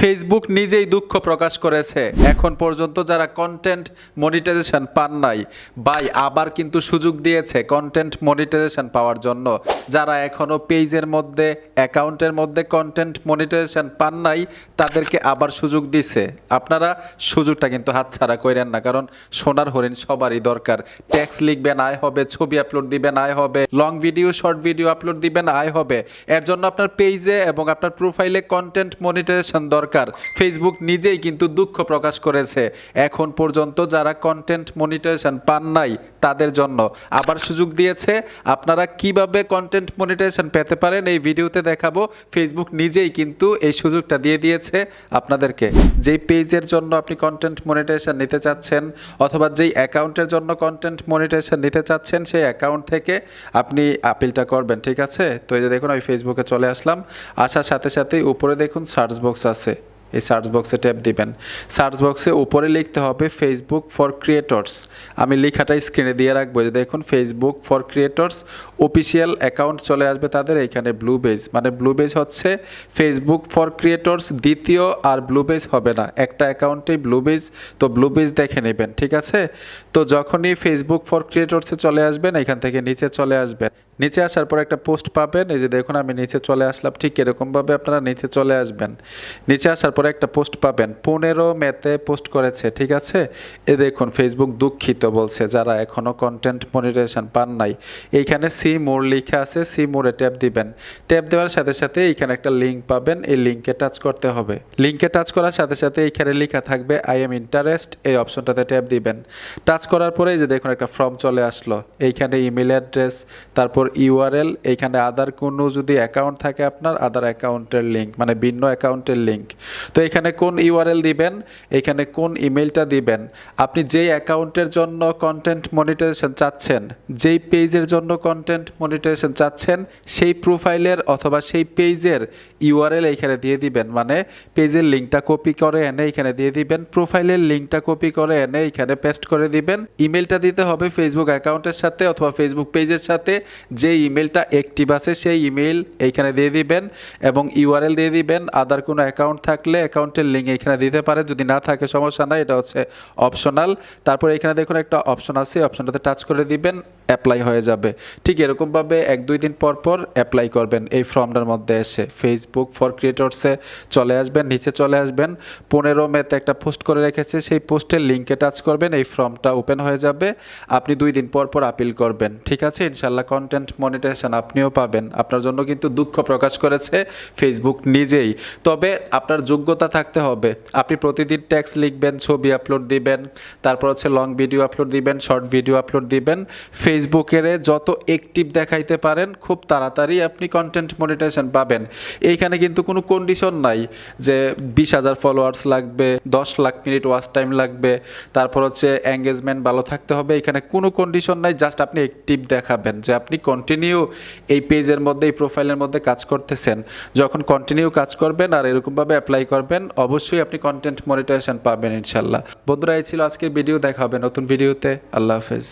Facebook নিজেই দুঃখ প্রকাশ করেছে। এখন পর্যন্ত যারা কন্টেন্ট মনিটাইজেশন পান নাই বাই আবার কিন্তু সুযোগ দিয়েছে কন্টেন্ট মনিটাইজেশন পাওয়ার জন্য। যারা এখনও পেজের মধ্যে, অ্যাকাউন্টের মধ্যে কন্টেন্ট মনিটাইজেশন পান নাই, তাদেরকে আবার সুযোগ দিছে। আপনারা সুযোগটা কিন্তু হাতছাড়া করেন না, কারণ সোনার হরিণ সবারই দরকার। ট্যাক্স লিখবেন, আয় হবে, ছবি আপলোড দিবেন, আয় হবে। Long video short video upload দিবেন, আয় হবে। এর জন্য আপনার পেজে এবং আপনার প্রোফাইলে কন্টেন্ট মনিটাইজেশন দরকার। ফেসবুক নিজেই কিন্তু দুঃখ প্রকাশ করেছে। এখন পর্যন্ত যারা কন্টেন্ট মনিটাইজেশন পান নাই, তাদের জন্য। আবার সুযোগ দিয়েছে, আপনারা কীভাবে কন্টেন্ট মনিটাইজেশন পেতে পারেন এই ভিডিওতে দেখাবো। ফেসবুক নিজেই কিন্তু এই সুযোগটা দিয়ে দিয়েছে আপনাদেরকে। যেই পেজের জন্য আপনি কন্টেন্ট মনিটাইজেশন নিতে চাচ্ছেন, অথবা যেই অ্যাকাউন্টের জন্য কন্টেন্ট মনিটাইজেশন নিতে চাচ্ছেন, সেই অ্যাকাউন্ট থেকে আপনি আপিলটা করবেন, ঠিক আছে? তো এই যে দেখুন, আমি ফেসবুকে চলে আসলাম। আসার সাথে সাথেই উপরে দেখুন সার্চ বক্স আছে। এই সার্চ বক্সে ট্যাপ দিবেন। সার্চ বক্সে উপরে লিখতে হবে ফেসবুক ফর ক্রিয়েটর্স আমি লেখাটা স্ক্রিনে দিয়ে রাখব যে দেখুন Facebook for creators official account চলে আসবে তাদের, এইখানে ব্লু বেজ মানে ব্লু বেজ হচ্ছে ফেসবুক ফর ক্রিয়েটর্স দ্বিতীয় আর ব্লু বেজ হবে না। একটা অ্যাকাউন্টেই ব্লু বেজ তো ব্লু বেজ দেখে নেবেন, ঠিক আছে? তো যখনই ফেসবুক ফর ক্রিয়েটর্সে চলে আসবেন, এখান থেকে নিচে চলে আসবেন। নিচে আসার পর একটা পোস্ট পাবেন, এই যে দেখুন আমি নিচে চলে আসলাম, ঠিক এরকমভাবে আপনারা নিচে চলে আসবেন। নিচে আসার পরে একটা পোস্ট পাবেন, পনেরো মেতে পোস্ট করেছে, ঠিক আছে? এ দেখুন ফেসবুক দুঃখিত বলছে, যারা এখনও কন্টেন্ট মনিটাইজেশন পান নাই। এইখানে সি মোর লেখা আছে সি মোড়ে ট্যাপ দিবেন। ট্যাপ দেওয়ার সাথে সাথে এইখানে একটা লিঙ্ক পাবেন, এই লিঙ্কে টাচ করতে হবে। লিঙ্কে টাচ করার সাথে সাথে এইখানে লেখা থাকবে আই এম ইন্টারেস্ট এই অপশনটাতে ট্যাপ দিবেন। টাচ করার পরে যে দেখুন একটা ফর্ম চলে আসলো, এইখানে ইমেল অ্যাড্রেস তারপর ইউআরএল এইখানে আদার কোনো যদি অ্যাকাউন্ট থাকে আপনার আদার অ্যাকাউন্টের লিঙ্ক মানে ভিন্ন অ্যাকাউন্টের লিঙ্ক তো এখানে কোন ইউআরএল দিবেন? এখানে কোন ইমেলটা দিবেন? আপনি যেই অ্যাকাউন্টের জন্য কন্টেন্ট মনিটাইজেশন চাচ্ছেন, যেই পেজের জন্য কন্টেন্ট মনিটাইজেশন চাচ্ছেন, সেই প্রোফাইলের অথবা সেই পেজের ইউআরএল এইখানে দিয়ে দিবেন। মানে পেজের লিঙ্কটা কপি করে এনে এখানে দিয়ে দিবেন প্রোফাইলের লিঙ্কটা কপি করে এনে এখানে পেস্ট করে দিবেন। ইমেলটা দিতে হবে ফেসবুক অ্যাকাউন্টের সাথে অথবা ফেসবুক পেজের সাথে যে ইমেলটা অ্যাক্টিভ আছে, সেই ইমেল এইখানে দিয়ে দিবেন এবং ইউআরএল দিয়ে দিবেন। আদার কোনো অ্যাকাউন্ট থাকলে অ্যাকাউন্টের লিঙ্ক এখানে দিতে পারেন যদি না থাকে, সমস্যা নাই, এটা হচ্ছে অপশনাল তারপর এখানে দেখুন একটা অপশন আছে অপশনটাতে টাচ করে দিবেন। অ্যাপ্লাই হয়ে যাবে। ঠিক এরকমভাবে এক দুই দিন পর পর অ্যাপ্লাই করবেন এই ফর্মটার মধ্যে এসে। ফেসবুক ফর ক্রিয়েটরসে চলে আসবেন, নিচে চলে আসবেন। পনেরো মেতে একটা পোস্ট করে রেখেছে, সেই পোস্টের লিঙ্কে টাচ করবেন, এই ফর্মটা ওপেন হয়ে যাবে। আপনি দুই দিন পর পর আপিল করবেন। ঠিক আছে? ইনশাল্লাহ কন্টেন্ট মনিটাইজেশন আপনিও পাবেন। আপনার জন্য কিন্তু দুঃখ প্রকাশ করেছে ফেসবুক নিজেই। তবে আপনার যোগ্যতা থাকতে হবে। আপনি প্রতিদিন ট্যাক্স লিখবেন, ছবি আপলোড দিবেন, তারপর হচ্ছে লং ভিডিও আপলোড দিবেন শর্ট ভিডিও আপলোড দিবেন। ফেসবুকের যত অ্যাক্টিভ দেখাইতে পারেন, খুব তাড়াতাড়ি আপনি কন্টেন্ট মনিটাইজেশন পাবেন। এইখানে কিন্তু কোনো কন্ডিশন নাই যে বিশ হাজার ফলোয়ার্স লাগবে, দশ লাখ মিনিট ওয়াচ টাইম লাগবে, তারপর হচ্ছে এঙ্গেজমেন্ট ভালো থাকতে হবে। এখানে কোনো কন্ডিশন নাই জাস্ট আপনি অ্যাক্টিভ দেখাবেন যে আপনি কন্টিনিউ এই পেজের মধ্যে, এই প্রোফাইলের মধ্যে কাজ করতেছেন। যখন কন্টিনিউ কাজ করবেন আর এরকমভাবে অ্যাপ্লাই করবেন, অবশ্যই আপনি কন্টেন্ট মনিটাইজেশন পাবেন ইনশাল্লাহ। বন্ধুরা, এই ছিল আজকের ভিডিও দেখা হবে নতুন ভিডিওতে আল্লাহ হাফেজ।